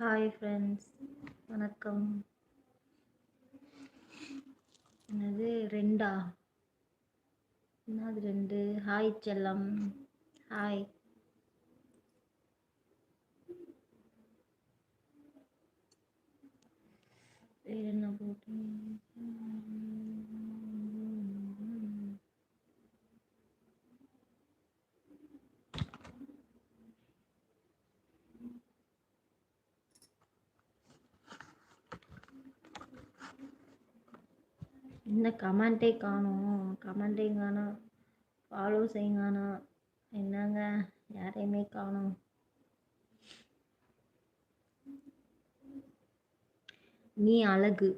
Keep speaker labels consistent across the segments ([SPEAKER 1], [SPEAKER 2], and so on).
[SPEAKER 1] Hi friends வணக்கம். என்னது ரெண்டா? என்னது ரெண்டு? ஹாய் செல்லம். ஹாய் வேறு என்ன போட்டு என்ன கமெண்ட்டே காணும். கமெண்ட்டே காணும் ஃபாலோ செய்யுங்கானா என்னங்க? யாரையுமே காணும். நீ அழகு.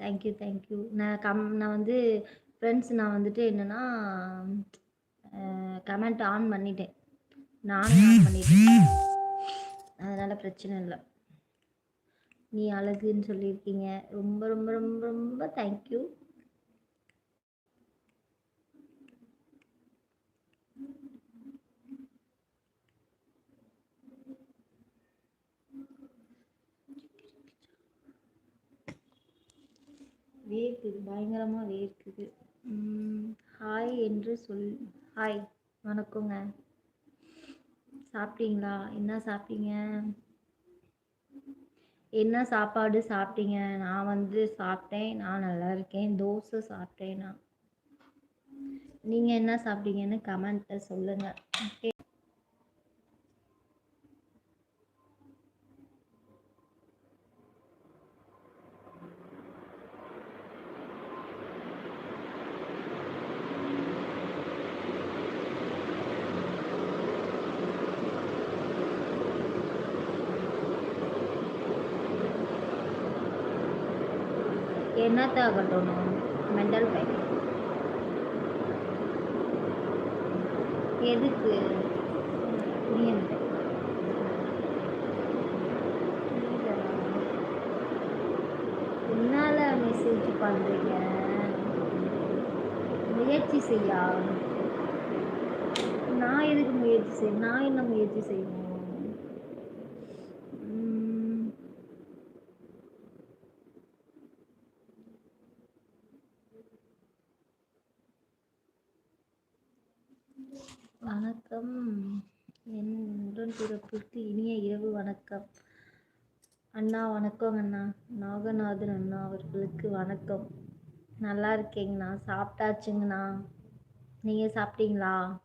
[SPEAKER 1] தேங்க்யூ தேங்க்யூ நான் கம் நான் வந்து ஃப்ரெண்ட்ஸ் நான் வந்துட்டு என்னென்னா கமெண்ட் ஆன் பண்ணிட்டேன். நானும் ஆன் பண்ணிட்டேன். அதனால் பிரச்சனை இல்லை. நீ அழகுன்னு சொல்லியிருக்கீங்க. ரொம்ப ரொம்ப ரொம்ப ரொம்ப தேங்க்யூ வேர்க்குது பயங்கரமாக வேர்க்குது. ஹாய் என்று சொல் ஹாய் வணக்கங்க. சாப்பிட்டீங்களா? என்ன சாப்பிட்டீங்க? என்ன சாப்பாடு சாப்பிட்டீங்க? நான் வந்து சாப்பிட்டேன் நான் நல்லா இருக்கேன் தோசை சாப்பிட்டேன் நான். நீங்கள் என்ன சாப்பிட்டீங்கன்னு கமெண்ட்டில் சொல்லுங்கள் ஓகே என்னத்த கட்டணும் மெண்டல் பைக் எதுக்கு? புரியல. என்னால மெசேஜ் பண்ணுறீங்க முயற்சி செய்யா. நான் எதுக்கு முயற்சி செய்ய நான் என்ன முயற்சி செய்யணும் வணக்கம் என் உடன் இனிய இரவு வணக்கம். அண்ணா வணக்கம் அண்ணா. நாகநாதன் அண்ணா அவர்களுக்கு வணக்கம். நல்லா இருக்கீங்கண்ணா? சாப்பிட்டாச்சுங்கண்ணா. நீங்கள் சாப்பிட்டீங்களா?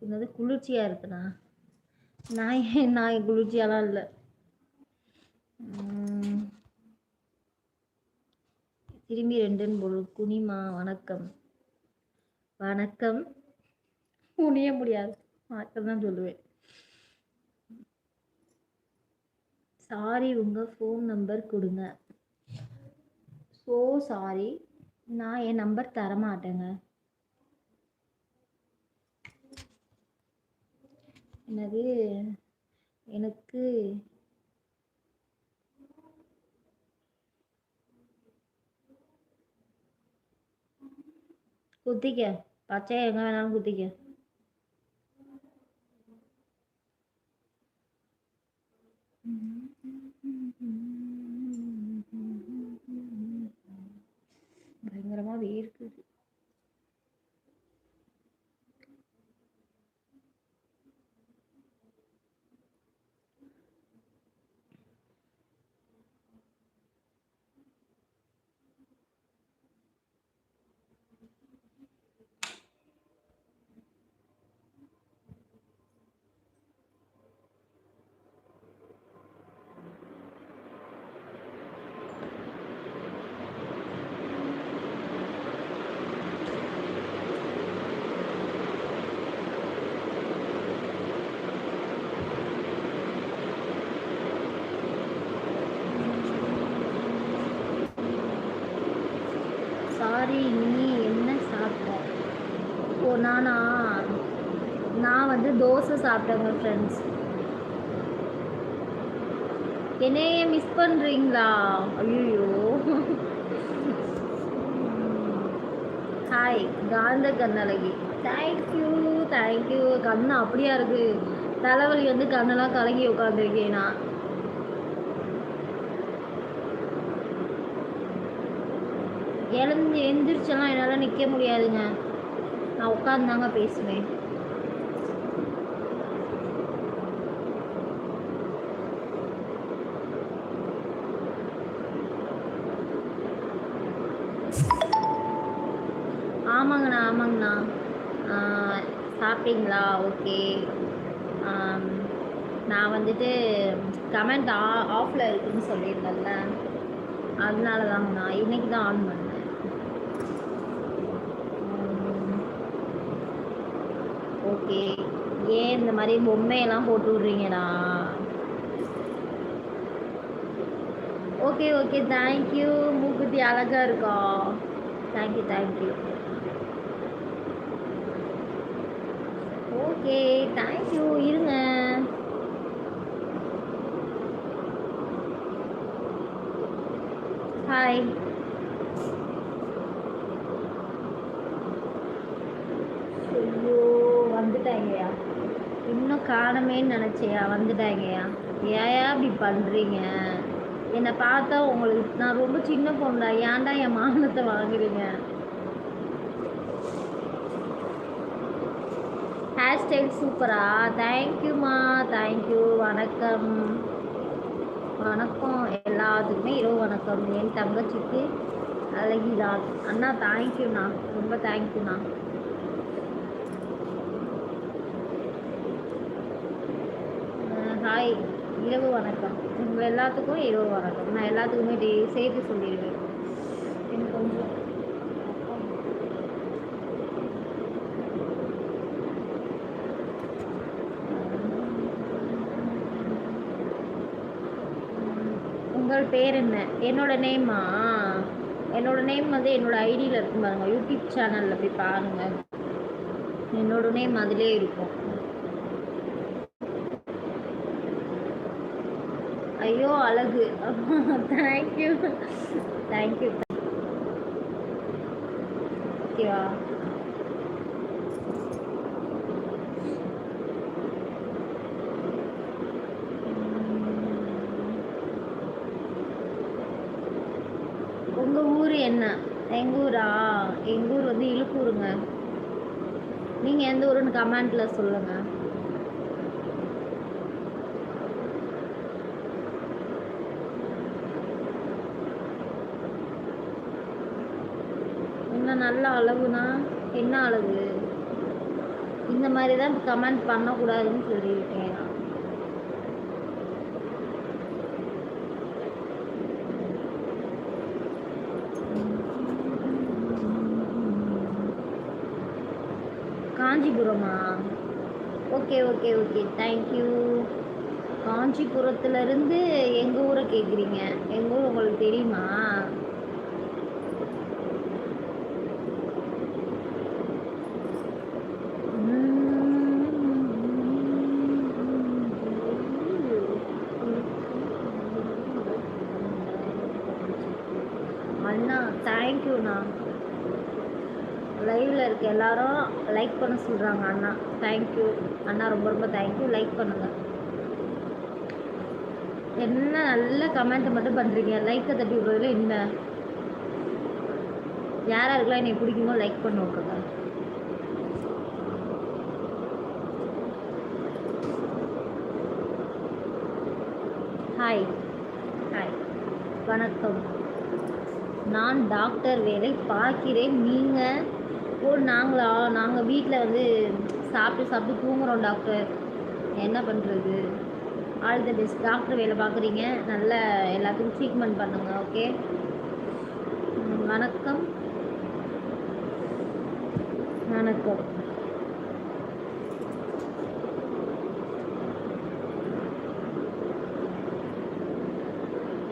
[SPEAKER 1] என்னது குளிர்ச்சியாக இருக்குண்ணா? நான் நான் குளிர்ச்சியாலாம் இல்லை. திரும்பி ரெண்டுன்னு பொருள். குனிமா வணக்கம். வணக்கம். குனிய முடியாது. வணக்கம் தான் சொல்லுவேன். சாரி உங்கள் ஃபோன் நம்பர் கொடுங்க. ஸோ சாரி நான் என் நம்பர் தர மாட்டேங்க என்னது? எனக்கு குத்திக்க பச்சை எங்கே வேணாலும் குத்திக்க பயங்கரமாக வேர்க்குது சாரி நீ என்ன சாப்பிட்ட ஓ நானா நான் வந்து தோசை சாப்பிட்டேங்க ஃப்ரெண்ட்ஸ் என்னையே மிஸ் பண்ணுறீங்களா ஐயோ ஹாய் காந்த கண்ணழகி தேங்க்யூ தேங்க்யூ கண்ணு அப்படியா இருக்கு? தலைவலி வந்து கண்ணெல்லாம் கலங்கி உட்காந்துருக்கேன் நான் எழுந்து எந்திரிச்செல்லாம் என்னால் நிற்க முடியாதுங்க. நான் உட்காந்துதாங்க பேசுவேன். ஆமாங்கண்ணா ஆமாங்கண்ணா. சாப்பிட்டீங்களா? ஓகே. நான் வந்துட்டு கமெண்ட் ஆ ஆஃபில் இருக்குன்னு சொல்லியிருந்தேன்ல. அதனால தாங்கண்ணா இன்றைக்கி தான் ஆன் பண்ணேன். ஓகே ஏன் இந்த மாதிரி பொம்மையெல்லாம் போட்டு விட்றீங்கண்ணா ஓகே ஓகே தேங்க்யூ மூக்குத்தி அழகாக இருக்கா? Thank you thank you okay thank you இருங்க. ஹாய் ஐயோ வந்துட்டாங்கய்யா இன்னும் காணமேன்னு நினச்சியா வந்துட்டாங்கய்யா ஏயா இப்படி பண்ணுறீங்க என்னை பார்த்தா உங்களுக்கு நான் ரொம்ப சின்ன பொண்ணா? ஏன்டா என் மானத்தை வாங்குறீங்க? ஹேர் ஸ்டைல் சூப்பரா தேங்க்யூம்மா தேங்க்யூ வணக்கம். வணக்கம். எல்லாத்துக்குமே இரவு வணக்கம். என் தங்கச்சிக்கு அழகிதான். அண்ணா தேங்க்யூண்ணா ரொம்ப தேங்க்யூண்ணா ஹாய் இரவு வணக்கம். உங்கள் எல்லாத்துக்கும் இரவு வணக்கம். நான் எல்லாத்துக்குமே டே செய்தி சொல்லிடுவேன். எனக்கு கொஞ்சம் உங்கள் பேர் என்ன? என்னோட நேமா என்னோட நேம் வந்து என்னோட ஐடியில் இருக்கும் பாருங்கள் யூடியூப் சேனலில் போய் பாருங்கள் என்னோட நேம் அதிலே இருக்கும். ஐயோ அழகு. தேங்க்யூ தேங்க்யூ ஓகேவா உங்கள் ஊர் என்ன? எங்கள் ஊரா? எங்கள் ஊர் வந்து இழுப்பூருங்க நீங்கள் எந்த ஊருன்னு கமெண்ட்டில் சொல்லுங்கள் இன்னும் நல்ல அழகுனா என்ன அழகு இந்த மாதிரி தான் கமெண்ட் பண்ணக்கூடாதுன்னு சொல்லியிருக்கேன் நான். காஞ்சிபுரமா? Okay okay okay thank you காஞ்சிபுரத்துலேருந்து எங்கள் ஊரை கேட்குறீங்க எங்கள் ஊர் உங்களுக்கு தெரியுமா? அண்ணா தேங்க்யூண்ணா லைவில் இருக்க எல்லாரும் லைக் பண்ண சொல்கிறாங்க அண்ணா. தேங்க்யூ அண்ணா ரொம்ப ரொம்ப தேங்க்யூ லைக் பண்ணுங்க. என்ன நல்ல கமெண்ட் மட்டும் பண்ணுறீங்க லைக்கை தட்டி விடுறதுல என்ன? யாராருக்கெல்லாம் என்னை பிடிக்குமோ லைக் பண்ண விட்ருங்க ஹாய் ஹாய் வணக்கம். நான் டாக்டர் வேலை பார்க்கிறேன். நீங்கள் ஓ நாங்களா? நாங்கள் வீட்டில் வந்து சாப்பிட்டு சாப்பிட்டு தூங்குறோம் டாக்டர். என்ன பண்ணுறது ஆல் த பெஸ்ட். டாக்டர் வேலை பார்க்குறீங்க. நல்ல எல்லாத்துக்கும் ட்ரீட்மெண்ட் பண்ணுங்க ஓகே? வணக்கம். வணக்கம்.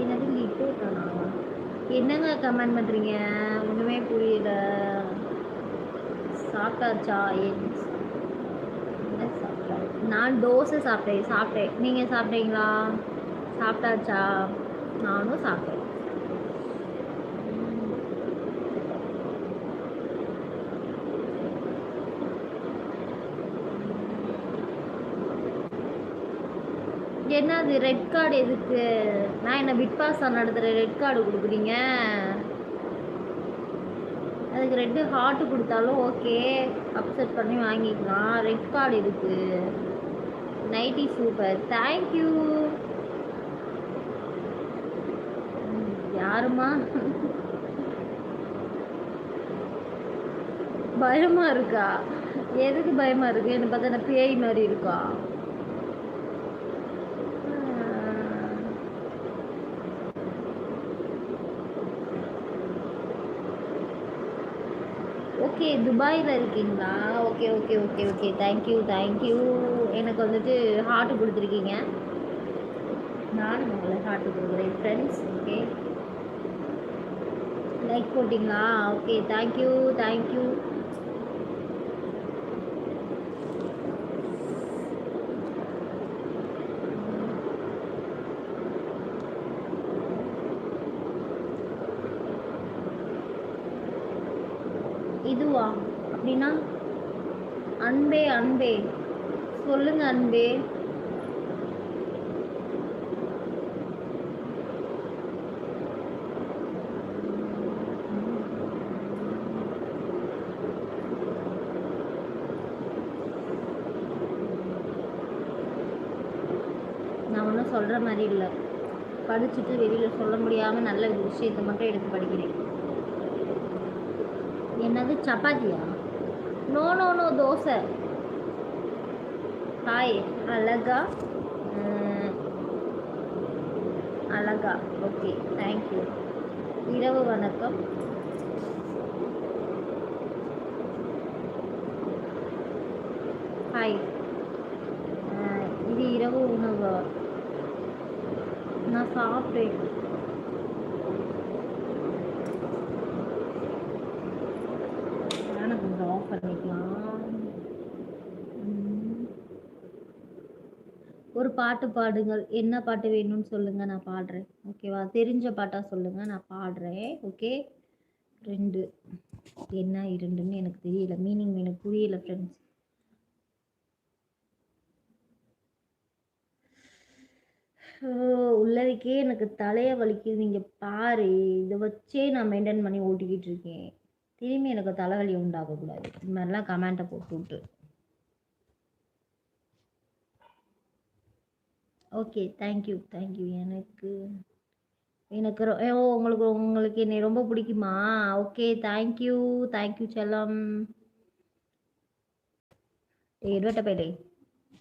[SPEAKER 1] என்னது லிட்டர் தானாவா என்னங்க கமெண்ட் பண்ணுறீங்க ஒன்றுமே புரியல. சாப்பிட்டாச்சா? என் என்ன சாப்பிட்டா? நான் தோசை சாப்பிட்டேன். சாப்பிட்டேன். நீங்கள் சாப்பிட்டீங்களா? சாப்பிட்டாச்சா? நானும் சாப்பிட்டேன். அது ரெட் கார்டு எதுக்கு? நான் என்ன பிட் பாஸ் நடத்துகிறேன் ரெட் கார்டு கொடுக்குறீங்க? அதுக்கு ரெட்டு ஹார்ட் கொடுத்தாலும் ஓகே அப்செட் பண்ணி வாங்கிக்கலாம். ரெட் கார்டு இருக்குது நைட்டி சூப்பர் தேங்க்யூ யாருமா பயமா இருக்கா? எதுக்கு பயமா இருக்கு? என்ன பார்த்தா என்ன பேய் மாதிரி இருக்கா? ஓகே துபாயில் இருக்கீங்களா? Okay okay okay okay. Thank you thank you எனக்கு வந்துட்டு ஹார்ட் கொடுத்துருக்கீங்க. நானும் உங்களை ஹார்ட் கொடுக்குறேன் ஃப்ரெண்ட்ஸ் ஓகே லைக் போட்டிங்களா? Okay thank you thank you இதுவா அப்படின்னா அன்பே அன்பே சொல்லுங்க அன்பே நான் ஒன்றும் சொல்கிற மாதிரி இல்லை. படிச்சுட்டு வெளியில் சொல்ல முடியாமல் நல்ல விஷயத்தை மட்டும் எடுத்து படிக்கிறேன். என்னது சப்பாத்தியா? No no no dosa. Hi அழகா அழகா ஓகே தேங்க்யூ இரவு வணக்கம் ஹாய் இது இரவு உணவு நான் சாப்பிட்டேன் ஃபேனை கொஞ்சம் ஆஃப் பண்ணிக்கலாம். ஒரு பாட்டு பாடுங்கள். என்ன பாட்டு வேணும்னு சொல்லுங்க நான் பாடுறேன். ஓகேவா தெரிஞ்ச பாட்டா சொல்லுங்க நான் பாடுறேன். ஓகே ரெண்டு. என்ன இரண்டுன்னு எனக்கு தெரியல. மீனிங் எனக்கு புரியல ஃப்ரெண்ட்ஸ் உள்ளதுக்கே எனக்கு தலையை வலிக்குது. நீங்க பாரு இதை வச்சே நான் மெயின்டைன் பண்ணி ஓட்டிக்கிட்டு இருக்கேன். திரும்பி எனக்கு தலைவலி உண்டாகக்கூடாது. இது மாதிரிலாம் கமெண்ட்டை போட்டு விட்டு. ஓகே தேங்க்யூ தேங்க்யூ எனக்கு எனக்கு ரொ- ஓ உங்களுக்கு உங்களுக்கு என்னை ரொம்ப பிடிக்குமா? ஓகே தேங்க்யூ தேங்க்யூ செல்லம். ஏய் இருவட்ட இருக்கடா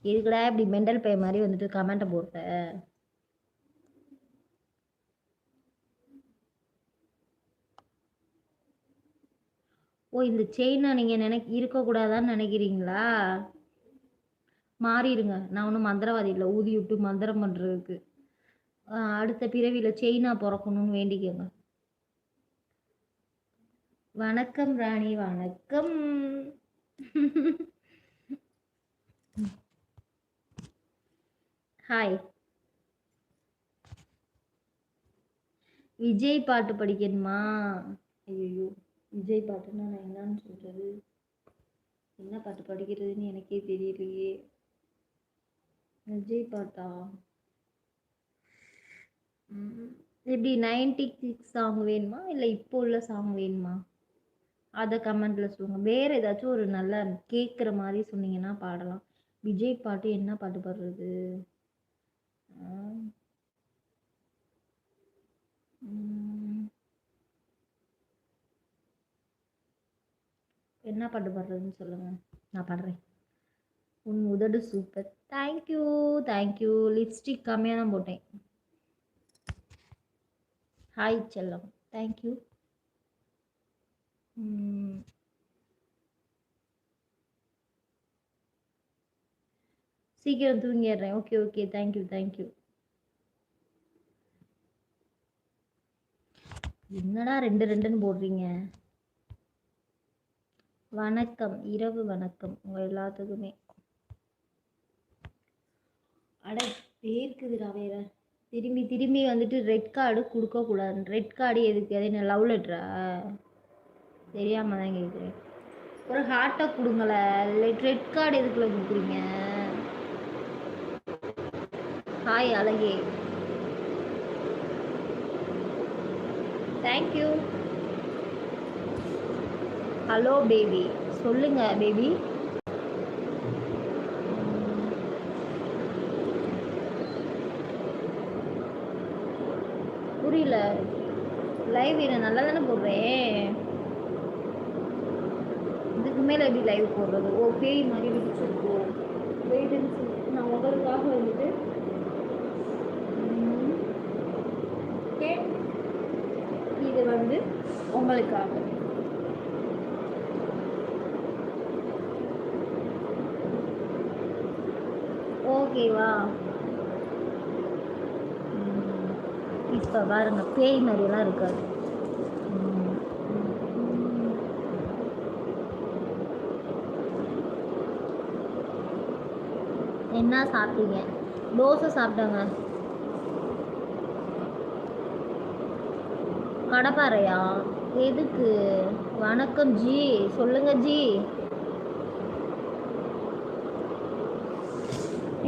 [SPEAKER 1] இதுக்கடா இப்படி மெண்டல் பே மாதிரி வந்துட்டு கமெண்ட்டை போட்ட ஓ இந்த செயினை நீங்கள் நினைக்க இருக்கக்கூடாதான்னு நினைக்கிறீங்களா? மாறிடுங்க. நான் ஒன்றும் மந்திரவாதி இல்லை. ஊதி விட்டு மந்திரம் பண்ணுறதுக்கு அடுத்த பிறவியில் செயினா பிறக்கணும்னு வேண்டிக்கோங்க. வணக்கம் ராணி வணக்கம். ஹாய் விஜய் பாட்டு படிக்கணுமா? ஐயோ விஜய் பாட்டுன்னா நான் என்னன்னு சொல்றது? என்ன பாட்டு படிக்கிறதுன்னு எனக்கே தெரியலையே. விஜய் பாட்டா எப்படி நைன்டி சிக்ஸ் சாங் வேணுமா? இல்லை இப்போ உள்ள சாங் வேணுமா? அதை கமெண்ட்ல சொல்லுங்க. வேற ஏதாச்சும் ஒரு நல்ல கேட்குற மாதிரி சொன்னீங்கன்னா பாடலாம். விஜய் பாட்டு என்ன பாட்டு பாடுறது? என்ன பாட்டு பாடுறதுன்னு சொல்லுங்க. நான் பாடுறேன். உன் உதடு சூப்பர் தேங்க்யூ தேங்க்யூ லிப்ஸ்டிக் கம்மியாக தான் போட்டேன். ஹாய் செல்லம். தேங்க்யூ சீக்கிரம் தூங்கிடுறேன். Okay okay thank you thank you என்னடா ரெண்டு ரெண்டுன்னு போடுறீங்க? வணக்கம். இரவு வணக்கம். உங்கள் எல்லாத்துக்குமே. அட பேருக்குதுடா வேற. திரும்பி திரும்பி வந்துட்டு ரெட் கார்டு கொடுக்கக்கூடாது. ரெட் கார்டு எதுக்கு? அது என்ன லவ் லெட்டரா தெரியாம தான் கேட்குறேன் ஒரு ஹார்ட்டை கொடுங்களேன் ரெட் கார்டு எதுக்குள்ள கொடுக்குறீங்க? ஹாய் அழகே. தேங்க்யூ ஹலோ பேபி சொல்லுங்க பேபி புரியல என்ன நல்லா தானே போடுறேன் இதுக்கு மேலே எப்படி லைவ் போடுறது? ஓ பேய் மாதிரி விடிச்சிருக்கோ வெயிட்டுன்னு சொல்லி நான் உங்களுக்காக வந்துட்டு. ஓகே. இது வந்து உங்களுக்காக. ஓகேவா இப்போ பாருங்க பேய் மாதிரிலாம் இருக்காது ம். என்ன சாப்பிட்டீங்க? தோசை சாப்பிட்டாங்க. கடப்பாறையா? எதுக்கு? வணக்கம் ஜி. சொல்லுங்க ஜி.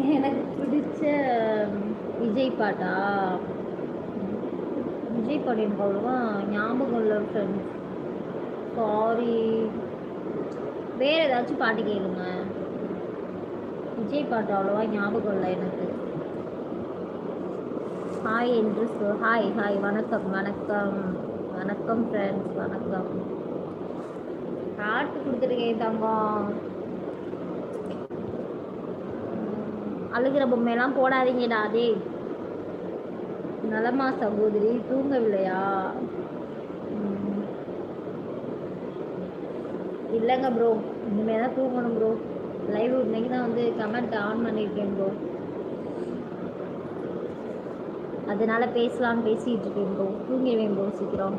[SPEAKER 1] எனக்கு பிடிச்ச விஜய் பாட்டா? விஜய் பாட்டு எனக்கு அவ்வளோவா ஞாபகம் இல்லை ஃப்ரெண்ட்ஸ் சாரி வேறு ஏதாச்சும் பாட்டு கேளுங்க. விஜய் பாட்டு அவ்வளோவா ஞாபகம் இல்லை எனக்கு. ஹாய் என்று சொல் ஹாய் ஹாய் வணக்கம் வணக்கம். வணக்கம் ஃப்ரெண்ட்ஸ் வணக்கம். காட்டு கொடுத்துருக்கேன் தங்கம். அழுகிற பொம்மையெல்லாம் போடாதீங்கடா அதே நலமா சகோதரி தூங்கவில்லையா? இல்லைங்க ப்ரோ இனிமேல் தான் தூங்கணும் ப்ரோ லைவ் இன்னைக்கு தான் வந்து கமெண்ட் ஆன் பண்ணியிருக்கேன் ப்ரோ அதனால பேசலாம்னு பேசிகிட்டு இருக்கேன் ப்ரோ தூங்கிடுவேன் ப்ரோ சீக்கிரம்.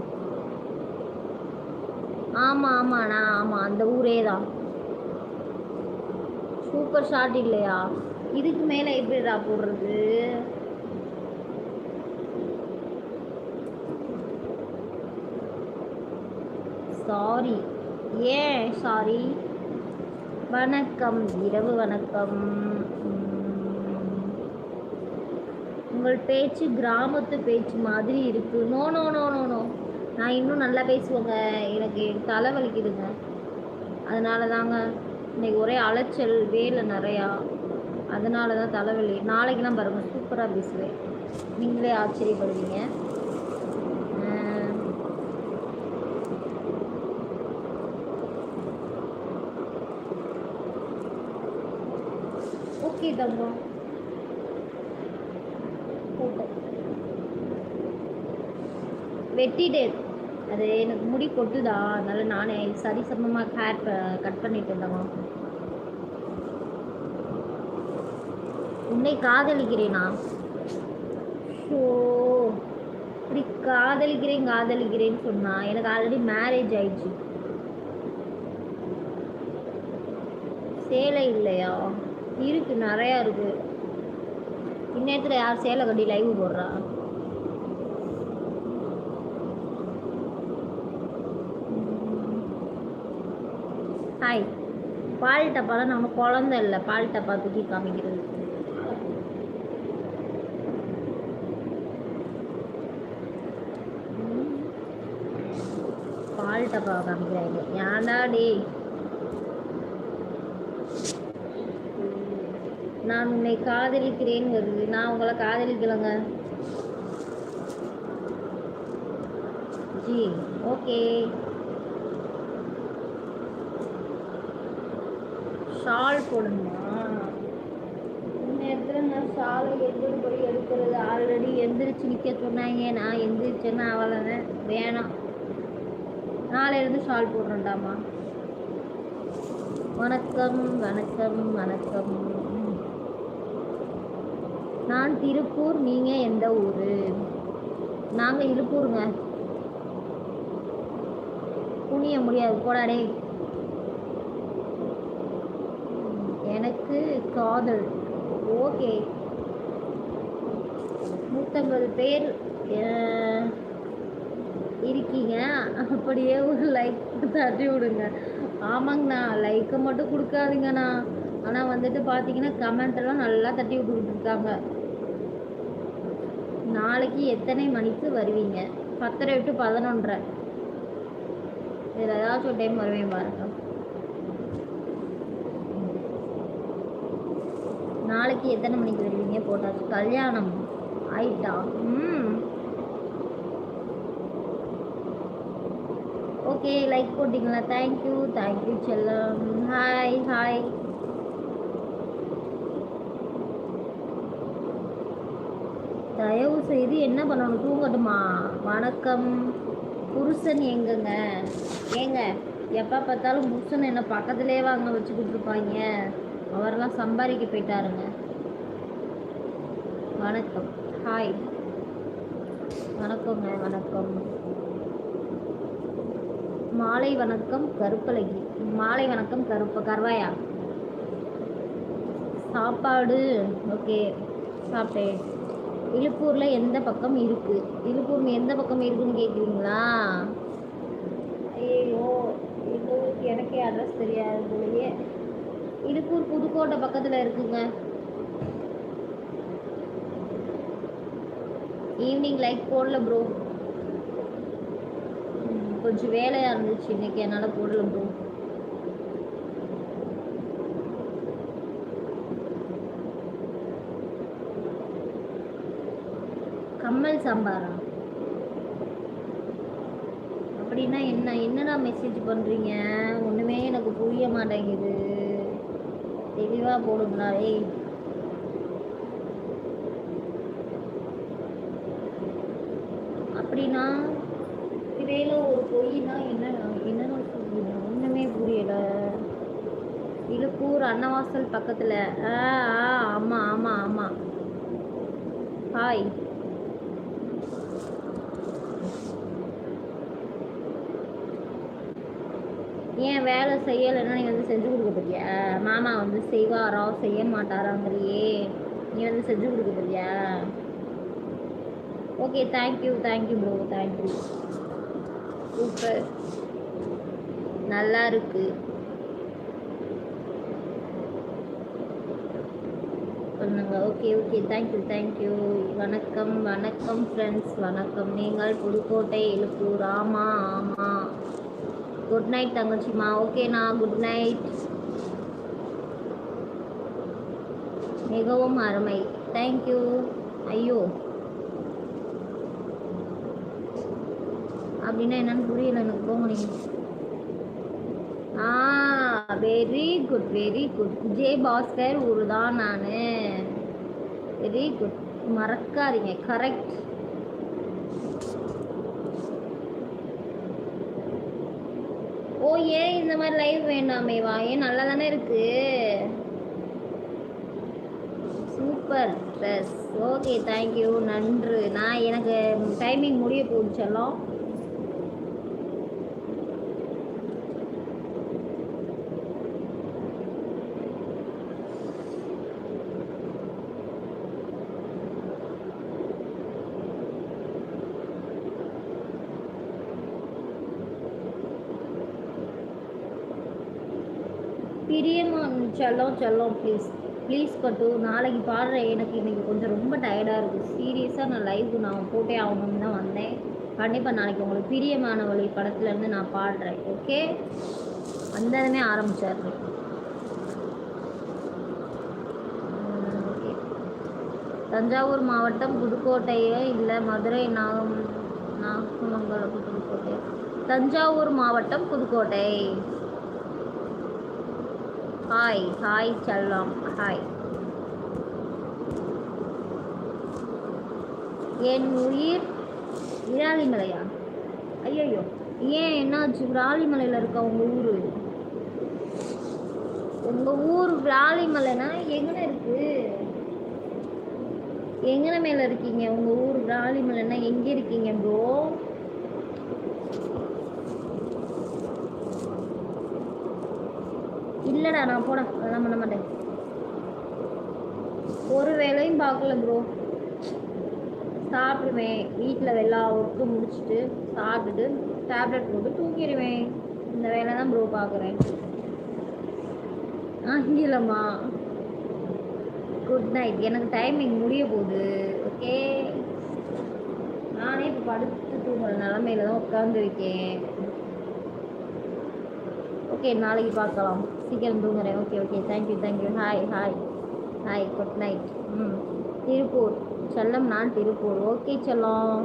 [SPEAKER 1] ஆமாம் ஆமாம் நான் ஆமாம் அந்த ஊரே தான். சூப்பர் ஷாட் இல்லையா? இதுக்கு மேலே எப்படிடா போடுறது? சாரி ஏன் சாரி வணக்கம் இரவு வணக்கம். உங்கள் பேச்சு கிராமத்து பேச்சு மாதிரி இருக்கு. No no no no no. நான் இன்னும் நல்லா பேசுவேங்க. எனக்கு தலை வலிக்குதுங்க அதனால தாங்க இன்னைக்கு ஒரே அலைச்சல் வேலை நிறையா. அதனால தான் தலைவலி. நாளைக்கெல்லாம் பாருங்கள் சூப்பராக பேசுவேன். நீங்களே ஆச்சரியப்படுவீங்க. ஓகே வெட்டிட்டேன் அது எனக்கு முடி கொட்டுதா? அதனால நானே சரி சமமாக ஹேர் கட் பண்ணிட்டு இருந்தவா உன்னை காதலிக்கிறேனா? ஸோ இப்படி காதலிக்கிறேன் காதலிக்கிறேன்னு சொன்னா எனக்கு ஆல்ரெடி மேரேஜ் ஆயிடுச்சு. சேலை இல்லையா? இருக்கு நிறையா இருக்கு. இந்நேரத்தில் யார் சேலை கட்டி லைவ் போடுறா? ஹாய் பால் டப்பாலாம் நம்ம குழந்த இல்லை பால் டப்பா தூக்கி காமிக்கிறது. பால் டப்பாவை காமிக்கிறாங்க. ஏன்டா டேய்? நான் உன்னை காதலிக்கிறேன் வருது. நான் உங்களை காதலிக்கலைங்க. G okay. ஷால் போடணுமா இந்த இடத்துல நான் ஷாலை எடுத்துட்டு போய் எடுக்கிறது. ஆல்ரெடி எந்திரிச்சு நிற்க சொன்னாங்க. நான் எந்திரிச்சேன்னா அவ்வளோதான் வேணாம். நாளையிலேருந்து ஷால் போடுறேன்டாமா வணக்கம் வணக்கம் வணக்கம். நான் திருப்பூர் நீங்கள் எந்த ஊர்? நாங்கள் இருப்பூருங்க புனிய முடியாது. போடாடே எனக்கு காதல். ஓகே. நூற்றம்பது பேர் இருக்கீங்க. அப்படியே ஒரு லைக் தட்டி விடுங்க. ஆமாங்கண்ணா. லைக்கை மட்டும் கொடுக்காதீங்கண்ணா. ஆனால் வந்துட்டு பார்த்தீங்கன்னா கமெண்ட் எல்லாம் நல்லா தட்டி விட்டுக்கிட்டு இருக்காங்க. நாளைக்கு எத்தனை மணிக்கு வருவீங்க? பத்தரை டு பதினொன்றரை. இதில் ஏதாச்சும் ஒரு டைம் வருவேன் பாருங்க. நாளைக்கு எத்தனை மணிக்கு வருவீங்க? போட்டாச்சு. கல்யாணம். ஆயிட்டா? ம். ஓகே லைக் போட்டிங்களா? தேங்க்யூ தேங்க்யூ செல்லம். ஹாய் ஹாய் தயவு செய்து என்ன பண்ணணும்? தூங்கட்டுமா? வணக்கம். புருஷன் எங்கங்க? ஏங்க எப்போ பார்த்தாலும் புருஷன் என்ன பக்கத்துலேயே வாங்க வச்சு கொடுத்துருப்பாங்க. அவரெல்லாம் சம்பாதிக்க போயிட்டாருங்க. வணக்கம். ஹாய் வணக்கங்க வணக்கம். மாலை வணக்கம் கருப்பழகி. மாலை வணக்கம் கருப்பு கருவாயா? சாப்பாடு ஓகே சாப்பிட்டேன். இழுப்பூரில் எந்த பக்கம் இருக்கு? இழுப்பூர் எந்த பக்கம் இருக்குன்னு கேட்குறீங்களா ஐயோ இழுப்பூருக்கு எனக்கே அட்ரஸ் தெரியாது போலயே. இழுப்பூர் புதுக்கோட்டை பக்கத்தில் இருக்குங்க. ஈவினிங் லைக் போடல ப்ரோ கொஞ்சம் வேலையாக இருந்துச்சு. இன்னைக்கு என்னால் போடல ப்ரோ கம்மல் சாம்பாரா? அப்படின்னா என்ன? என்னடா மெசேஜ் பண்ணுறீங்க ஒன்றுமே எனக்கு புரிய மாட்டேங்குது. தெளிவாக போடுங்களா ஏய் அப்படின்னா இடையில ஒரு பொய்னா என்ன? என்னன்னு சொல்லுங்க ஒன்றுமே புரியல. இழுப்பூர் அன்னவாசல் பக்கத்தில். ஆ ஆ ஆமாம் ஆமாம் ஆமாம் ஹாய் ஏன் வேலை செய்யலைன்னா நீ வந்து செஞ்சு கொடுக்க போறியா? மாமா வந்து செய்வாரா செய்ய மாட்டாராங்கிறியே. நீ வந்து செஞ்சு கொடுக்க போறியா? Okay thank you thank you bro thank you super நல்லா இருக்கு. பண்ணுங்க ஓகே ஓகே தேங்க்யூ தேங்க்யூ வணக்கம் வணக்கம் ஃப்ரெண்ட்ஸ் வணக்கம். நீங்கள் புதுக்கோட்டை எழுப்பூர். ஆமாம் ஆமாம் குட் நைட் தங்கச்சிம்மா ஓகேண்ணா குட் நைட் மிகவும் அருமை தேங்க்யூ ஐயோ அப்படின்னா என்னன்னு புரியல எனக்கு போங்க ஆ very good very good Vijay Bhaskar ஊர் தான் நான் வெரி குட் மறக்காதீங்க கரெக்ட் ஓ ஏன் இந்த மாதிரி லைவ் வேண்டாமேவா ஏன் நல்லா தானே இருக்கு சூப்பர் ட்ரெஸ் ஓகே தேங்க்யூ நன்று. நான் எனக்கு டைமிங் முடிய போகுது செல்லம் பிரியமா செல்லம் செல்லம் ப்ளீஸ் ப்ளீஸ் பட்டு நாளைக்கு பாடுறேன். எனக்கு இன்றைக்கி கொஞ்சம் ரொம்ப டயர்டாக இருக்குது சீரியஸாக நான் லைவ் நான் போட்டே ஆகணும்னு தான் வந்தேன். கண்டிப்பாக நாளைக்கு உங்களுக்கு பிரியமான வழி படத்துலேருந்து நான் பாடுறேன். ஓகே வந்ததுமே ஆரம்பிச்சிடுறேன் ஓகே தஞ்சாவூர் மாவட்டம் புதுக்கோட்டையே இல்லை மதுரை நாகம் நாகமங்கலம் புதுக்கோட்டை. தஞ்சாவூர் மாவட்டம் புதுக்கோட்டை. ஹாய் ஹாய் செல்லம் ஹாய் என் உயிர் விராலிமலையா ஐயோ ஏன் என்னாச்சு? விராலிமலையில் இருக்க உங்கள் ஊர்? உங்கள் ஊர் விராலிமலைனா எங்கே இருக்குது எங்கன மேலே இருக்கீங்க? உங்கள் ஊர் விராலிமலைனா எங்கே இருக்கீங்க ப்ரோ இல்லைடா நான் போட. அதெல்லாம் பண்ண மாட்டேன். ஒரு வேலையும் பார்க்கல ப்ரோ சாப்பிடுவேன். வீட்டில் எல்லா ஒர்க்கும் முடிச்சுட்டு சாப்பிட்டுட்டு டேப்லெட் போட்டு தூங்கிடுவேன் இந்த வேலை தான் ப்ரோ பார்க்குறேன். இல்லைம்மா. குட் நைட் எனக்கு டைமிங் முடிய போகுது. ஓகே நானே இப்போ படுத்து தூங்குற நிலமையில தான் உட்காந்துருக்கேன் ஓகே நாளைக்கு பார்க்கலாம். சீக்கிரம் தூங்குறேன் okay okay thank you thank you hi hi hi good night ம் திருப்பூர் செல்லம் நான் திருப்பூர் ஓகே செல்லம்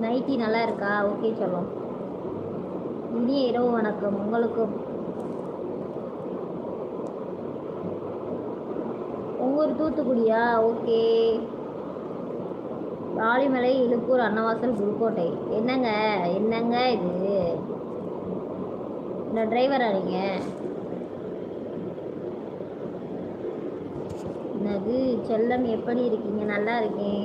[SPEAKER 1] நைட்டி நல்லா இருக்கா? ஓகே செல்லம் இனிய இரவு வணக்கம். உங்களுக்கும் ஒவ்வொரு ஊர் தூத்துக்குடியா? ஓகே ராலிமலை இழுப்பூர் அன்னவாசல் புதுக்கோட்டை. என்னங்க என்னங்க இது? இந்த டிரைவரா நீங்க? என்னது? செல்லம் எப்படி இருக்கீங்க? நல்லா இருக்கேன்.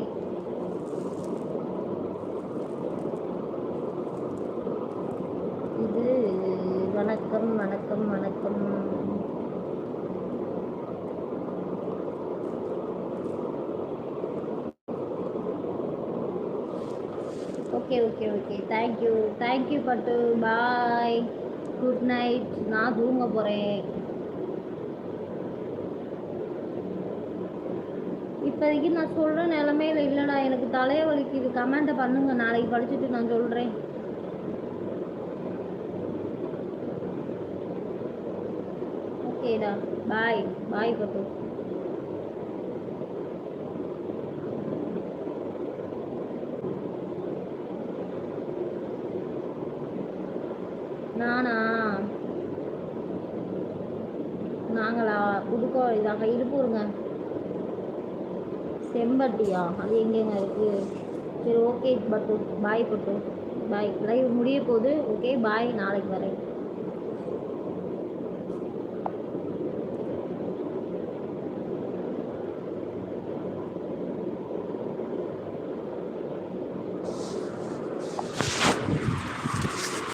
[SPEAKER 1] இது வணக்கம் வணக்கம் வணக்கம். Okay okay okay thank you thank you பட்டு பாய் குட் நைட் நான் தூங்க போகிறேன் இப்போதைக்கு நான் சொல்கிற நிலமையில இல்லைடா. எனக்கு தலையை வலிக்குது. கமெண்ட்டை பண்ணுங்க. நாளைக்கு படிச்சுட்டு நான் சொல்கிறேன் ஓகேடா பாய் பாய் பட்டு நானா நாங்களா இதாக இதாங்க இருப்பூருங்க. செம்பட்டியா அது எங்கேங்க இருக்கு? சரி ஓகே பட்டு பாய் பட்டு. பாய் லைவ் முடிய போகுது ஓகே பாய் நாளைக்கு வரேன்.